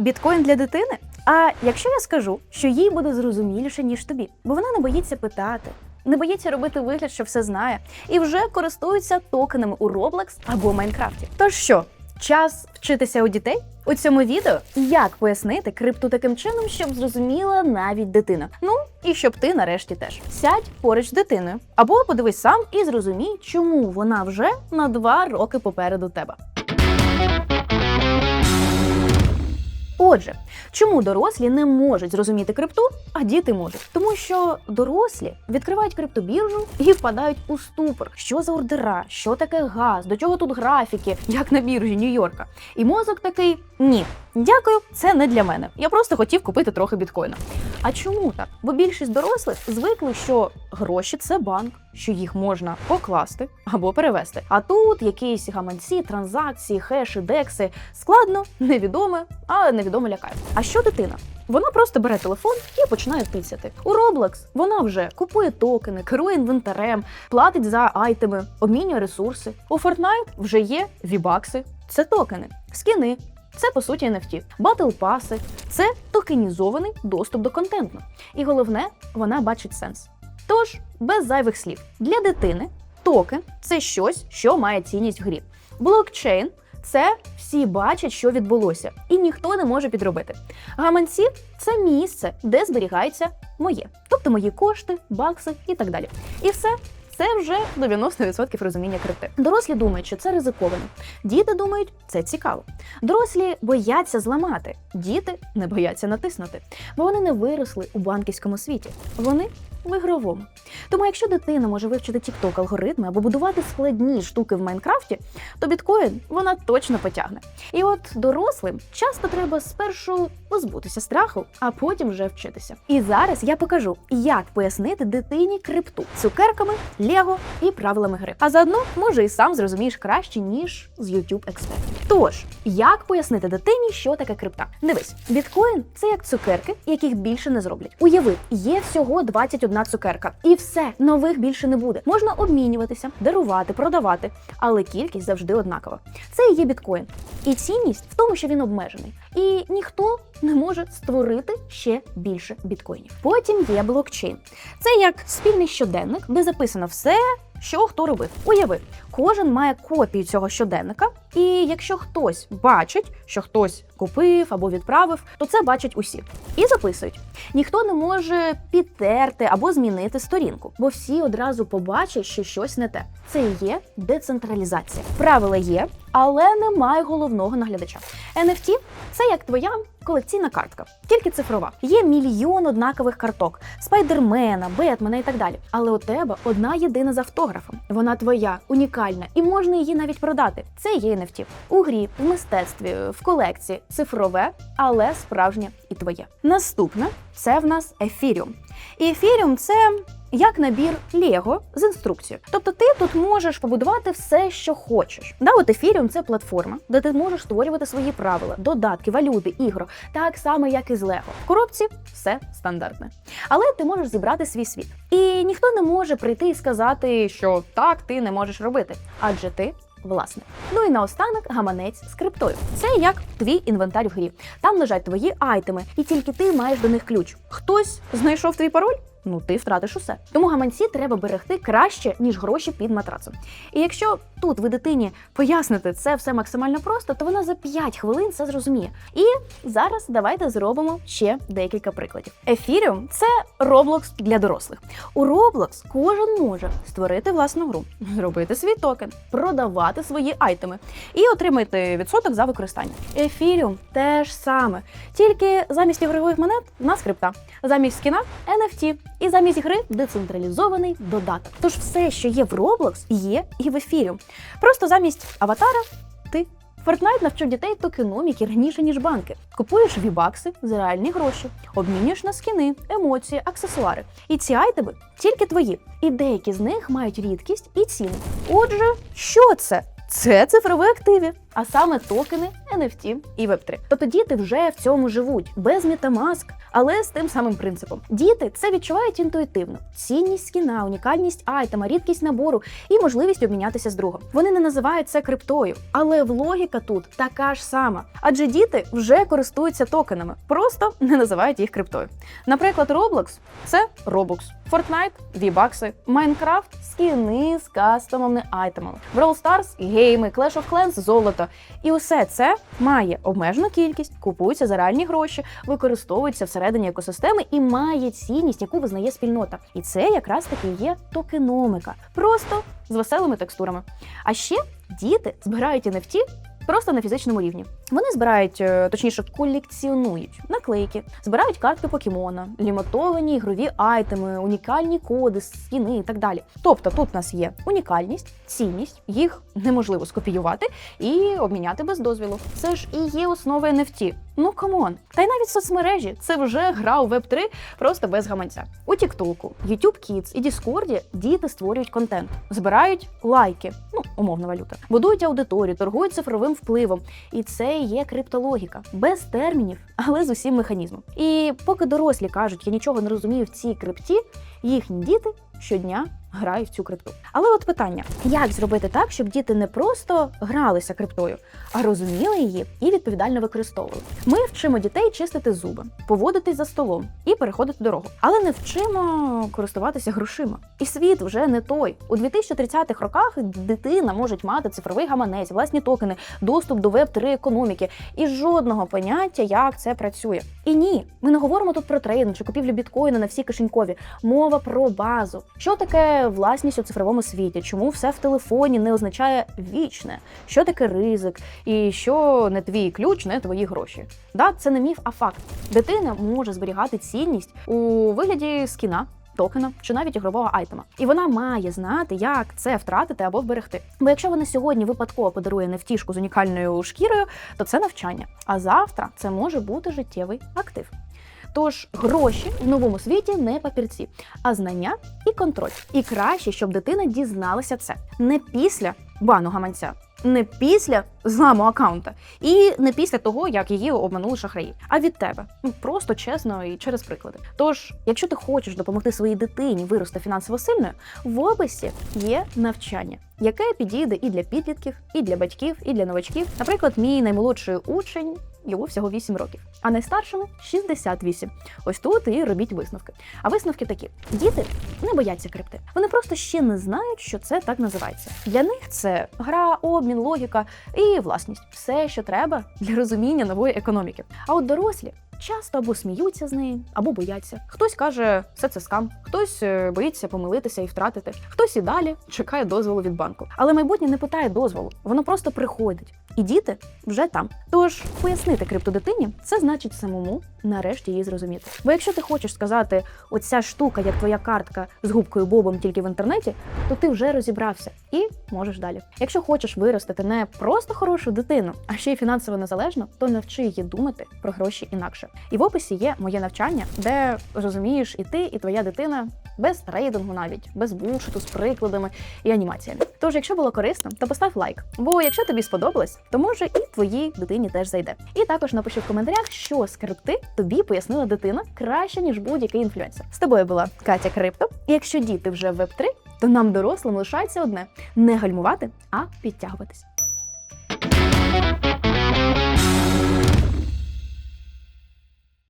Біткоін для дитини? А якщо я скажу, що їй буде зрозуміліше, ніж тобі, бо вона не боїться питати, не боїться робити вигляд, що все знає, і вже користується токенами у Roblox або Майнкрафті. Тож що, час вчитися у дітей? У цьому відео як пояснити крипту таким чином, щоб зрозуміла навіть дитина. Ну і щоб ти нарешті теж сядь поруч з дитиною, або подивись сам і зрозумій, чому вона вже на два роки попереду тебе. Отже, чому дорослі не можуть зрозуміти крипту, а діти можуть? Тому що дорослі відкривають криптобіржу і впадають у ступор. Що за ордера? Що таке газ? До чого тут графіки, як на біржі Нью-Йорка? І мозок такий: ні, дякую, це не для мене. Я просто хотів купити трохи біткоїна. А чому так? Бо більшість дорослих звикли, що гроші це банк, що їх можна покласти або перевести. А тут якісь гаманці, транзакції, хеші, декси складно, невідоме, а невідоме лякає. А що дитина? Вона просто бере телефон і починає тисяти. У Roblox вона вже купує токени, керує інвентарем, платить за айтеми, обмінює ресурси. У Fortnite вже є вібакси, це токени, скіни. Це по суті NFT. Батл паси це токенізований доступ до контенту. І головне, вона бачить сенс. Тож, без зайвих слів, для дитини токен це щось, що має цінність в грі. Блокчейн це всі бачать, що відбулося, і ніхто не може підробити. Гаманці це місце, де зберігається моє, тобто мої кошти, бакси і так далі. І все. Це вже 90% розуміння крипти. Дорослі думають, що це ризиковано. Діти думають, це цікаво. Дорослі бояться зламати, діти не бояться натиснути, бо вони не виросли у банківському світі. Вони в ігровому. Тому, якщо дитина може вивчити TikTok алгоритми або будувати складні штуки в Майнкрафті, то біткоін вона точно потягне. І от дорослим часто треба спершу позбутися страху, а потім вже вчитися. І зараз я покажу, як пояснити дитині крипту цукерками, лего і правилами гри. А заодно може і сам зрозумієш краще ніж з YouTube експертів. Тож, як пояснити дитині, що таке крипта? Дивись, біткоін це як цукерки, яких більше не зроблять. Уяви, є всього 21 цукерка, і все нових більше не буде. Можна обмінюватися, дарувати, продавати, але кількість завжди однакова. Це і є біткоін. І цінність в тому, що він обмежений. І ніхто не може створити ще більше біткоїнів. Потім є блокчейн. Це як спільний щоденник, де записано все. Що хто робив? Уяви, кожен має копію цього щоденника, і якщо хтось бачить, що хтось купив або відправив, то це бачать усі і записують. Ніхто не може підтерти або змінити сторінку, бо всі одразу побачать, що щось не те. Це і є децентралізація. Правила є, але немає головного наглядача. NFT – це як твоя колекційна картка, тільки цифрова. Є мільйон однакових карток: спайдермена, Бетмена і так далі. Але у тебе одна єдина з автографом. Вона твоя, унікальна, і можна її навіть продати. Це є NFT. У грі, в мистецтві, в колекції цифрове, але справжнє і твоє. Наступне це в нас ефіріум. І ефіріум це як набір Лего з інструкцією. Тобто ти тут можеш побудувати все, що хочеш. Да, от Ethereum – це платформа, де ти можеш створювати свої правила, додатки, валюти, ігро, так само, як і з Лего. В коробці все стандартне. Але ти можеш зібрати свій світ. І ніхто не може прийти і сказати, що так ти не можеш робити, адже ти. Власне, ну і наостанок гаманець з криптою. Це як твій інвентар в грі. Там лежать твої айтеми, і тільки ти маєш до них ключ. Хтось знайшов твій пароль? Ну, ти втратиш усе. Тому гаманці треба берегти краще, ніж гроші під матрацом. І якщо тут ви дитині поясните це все максимально просто, то вона за 5 хвилин це зрозуміє. І зараз давайте зробимо ще декілька прикладів. Ефіріум це Roblox для дорослих. У Roblox кожен може створити власну гру, зробити свій токен, продавати свої айтеми і отримати відсоток за використання. Ефіріум теж саме, тільки замість ігрових монет в нас крипта, замість скіна NFT. І замість гри децентралізований додаток. Тож все, що є в Roblox, є і в ефірі. Просто замість аватара ти. Fortnite навчив дітей токеноміки раніше, ніж банки. Купуєш вібакси за реальні гроші, обмінюєш на скіни, емоції, аксесуари. І ці айтеми тільки твої. І деякі з них мають рідкість і ціну. Отже, що це? Це цифрові активи. А саме токени, NFT і Web3. Тобто діти вже в цьому живуть без MetaMask, але з тим самим принципом. Діти це відчувають інтуїтивно: цінність скіна, унікальність айтема, рідкість набору і можливість обмінятися з другом. Вони не називають це криптою, але в логіка тут така ж сама. Адже діти вже користуються токенами, просто не називають їх криптою. Наприклад, Roblox – це Robux, Fortnite – V-бакси, Minecraft – скіни з кастомними айтемами, Brawl Stars – гейми, Clash of Clans – золото. І усе це має обмежену кількість, купується за реальні гроші, використовується всередині екосистеми і має цінність, яку визнає спільнота. І це якраз таки є токеномика, просто з веселими текстурами. А ще діти збирають NFT просто на фізичному рівні. Вони збирають, е, точніше, колекціонують наклейки, збирають картки покемона, ліматовані ігрові айтеми, унікальні коди, скіни і так далі. Тобто тут у нас є унікальність, цінність, їх неможливо скопіювати і обміняти без дозвілу. Це ж і є основа NFT. Ну камон. Та й навіть соцмережі це вже гра у Web3 просто без гаманця. У Тіктоку, YouTube Kids і Discord діти створюють контент, збирають лайки, ну умовна валюта, будують аудиторію, торгують цифровим впливом. І це є криптологіка без термінів, але з усім механізмом. І поки дорослі кажуть, я нічого не розумію в цій крипті, їхні діти щодня грають в цю крипту. Але от питання: як зробити так, щоб діти не просто гралися криптою, а розуміли її і відповідально використовували? Ми вчимо дітей чистити зуби, поводитись за столом і переходити дорогу, але не вчимо користуватися грошима. І світ вже не той. У 2030-х роках дитина може мати цифровий гаманець, власні токени, доступ до веб 3 економіки і жодного поняття, як це працює. І ні, ми не говоримо тут про трейдинг чи купівлю біткоїна на всі кишенькові. Мова про базу. Що таке власність у цифровому світі? Чому все в телефоні не означає вічне? Що таке ризик? І що не твій ключ, не твої гроші? Да, це не міф, а факт. Дитина може зберігати цінність у вигляді скіна. Токена чи навіть ігрового айтема, і вона має знати, як це втратити або вберегти. Бо якщо вона сьогодні випадково подарує нефтішку з унікальною шкірою, то це навчання. А завтра це може бути життєвий актив. Тож гроші в новому світі не папірці, а знання і контроль. І краще, щоб дитина дізналася це не після бану гаманця, не після зламу аккаунта, і не після того, як її обманули шахраї, а від тебе. Ну просто чесно і через приклади. Тож, якщо ти хочеш допомогти своїй дитині вирости фінансово сильною, в описі є навчання. Яке підійде і для підлітків, і для батьків, і для новачків. Наприклад, мій наймолодший учень йому всього 8 років, а найстаршому 68. Ось тут і робіть висновки. А висновки такі: діти не бояться крипти. Вони просто ще не знають, що це так називається. Для них це гра, обмін, логіка і власність все, що треба для розуміння нової економіки. А от дорослі. Часто або сміються з неї, або бояться. Хтось каже, все це скам, хтось е, боїться помилитися і втратити, хтось і далі чекає дозволу від банку. Але майбутнє не питає дозволу, воно просто приходить. І діти вже там. Тож пояснити криптодитині це значить самому нарешті її зрозуміти. Бо якщо ти хочеш сказати, оця штука, як твоя картка з губкою Бобом тільки в інтернеті, то ти вже розібрався і можеш далі. Якщо хочеш виростити не просто хорошу дитину, а ще й фінансово незалежну, то навчи її думати про гроші інакше. І в описі є моє навчання, де розумієш і ти, і твоя дитина без трейдингу, навіть без булшиту з прикладами і анімаціями. Тож, якщо було корисно, то постав лайк. Бо якщо тобі сподобалось, то може і твоїй дитині теж зайде. І також напиши в коментарях, що скрипти тобі пояснила дитина краще ніж будь-який інфлюенсер. З тобою була Катя Крипто. І якщо діти вже в Web3, то нам дорослим лишається одне не гальмувати, а підтягуватись.